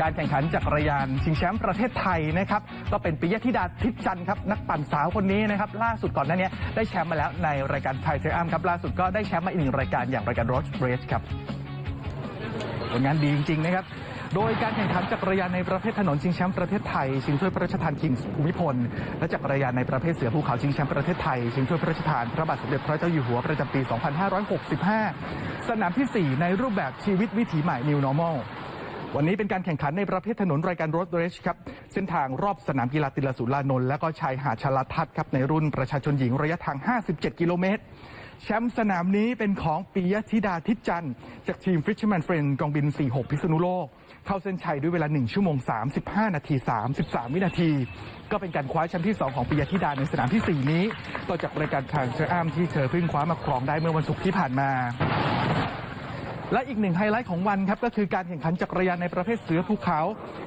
การแข่งขันจักรยานชิงแชมป์ประเทศไทยนะครับก็เป็นปิยธิดาทิพย์จันทร์ครับนักปั่นสาวคนนี้นะครับล่าสุดก่อนหน้านี้ได้แชมป์มาแล้วในรายการไทยเทอัมครับล่าสุดก็ได้แชมป์มาอีกหนึ่งรายการอย่างรายการโรสเรสครับผลงานดีจริงๆนะครับโดยการแข่งขันจักรยานในประเภทถนนชิงแชมป์ประเทศไทย ชิงถ้วยพระราชทานคิงส์ภูมิพล และจักรยานในประเภทเสือภูเขาชิงแชมป์ประเทศไทย ชิงถ้วยพระราชทานพระบาทสมเด็จพระเจ้าอยู่หัวประจำปี 2565 สนามที่ 4 ในรูปแบบชีวิตวิถีใหม่ New Normal วันนี้เป็นการแข่งขันในประเภทถนนรายการรถเรชครับ เส้นทางรอบสนามกีฬาติลสุรานนท์และก็ชายหาดชลทัศน์ครับในรุ่นประชาชนหญิงระยะทาง 57 กิโลเมตรแชมป์สนามนี้เป็นของปิยธิดาทิจันทร์จากทีม Fisherman Friend กองบิน 46 พิษณุโลก เข้าเส้นชัยด้วยเวลา 1 ชั่วโมง 35 นาที 33 วินาที ก็เป็นการคว้าแชมป์ที่ 2 ของปิยธิดาในสนามที่ 4 นี้ ต่อจากรายการทางเชอร์อ้มที่เธอเพิ่งคว้ามาครองได้เมื่อวันศุกร์ที่ผ่านมา และอีกหนึ่งไฮไลท์ของวันครับก็คือการแข่งขันจักรยานในประเภทเสือภูเขา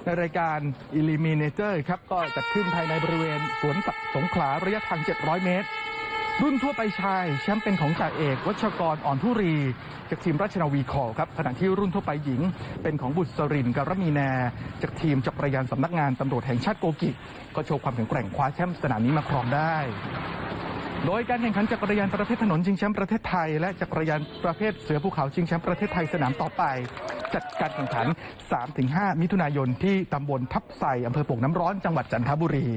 ในรายการ Eliminator ครับก็จัดขึ้นภายในบริเวณสวนสัตว์สงขลาระยะทาง 700 เมตร รุ่นทั่วไปชายแชมป์เป็นของจ่าเอก วัชกรอ่อนทุรี จากทีมราชนาวีคอครับขณะที่รุ่นทั่วไปหญิง เป็นของบุตรสรินการมีนาจากทีมจักรยานสำนักงานตำรวจแห่งชาติโกกิ ก็โชว์ความแข็งแกร่งคว้าแชมป์สนามนี้มาครองได้ โดยการแข่งขันจักรยานประเภทถนนชิงแชมป์ประเทศไทย และจักรยานประเภทเสือภูเขาชิงแชมป์ประเทศไทยสนามต่อไป จัดการแข่งขัน 3-5 มิถุนายนที่ตำบลทับไซอำเภอโป่งน้ำร้อนจังหวัดจันทบุรี